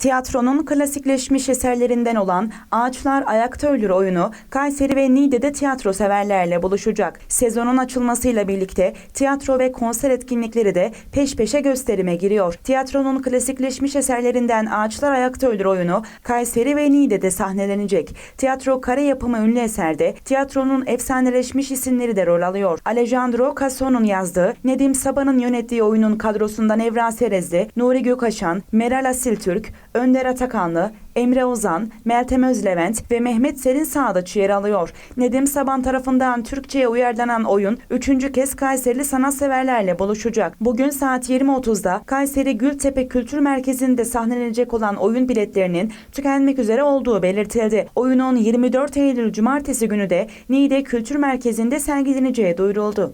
Tiyatronun klasikleşmiş eserlerinden olan Ağaçlar Ayakta Ölür oyunu Kayseri ve Niğde'de tiyatro severlerle buluşacak. Sezonun açılmasıyla birlikte tiyatro ve konser etkinlikleri de peş peşe gösterime giriyor. Tiyatronun klasikleşmiş eserlerinden Ağaçlar Ayakta Ölür oyunu Kayseri ve Niğde'de sahnelenecek. Tiyatro kare yapımı ünlü eserde tiyatronun efsaneleşmiş isimleri de rol alıyor. Alejandro Casso'nun yazdığı, Nedim Sabah'ın yönettiği oyunun kadrosundan Evra Serezli, Nuri Gökaşan, Meral Asiltürk, Önder Atakanlı, Emre Ozan, Meltem Özlevent ve Mehmet Serin Sağdaç yer alıyor. Nedim Saban tarafından Türkçe'ye uyarlanan oyun üçüncü kez Kayserili sanatseverlerle buluşacak. Bugün saat 20.30'da Kayseri Gültepe Kültür Merkezi'nde sahnelenecek olan oyun biletlerinin tükenmek üzere olduğu belirtildi. Oyunun 24 Eylül Cumartesi günü de Niğde Kültür Merkezi'nde sergileneceği duyuruldu.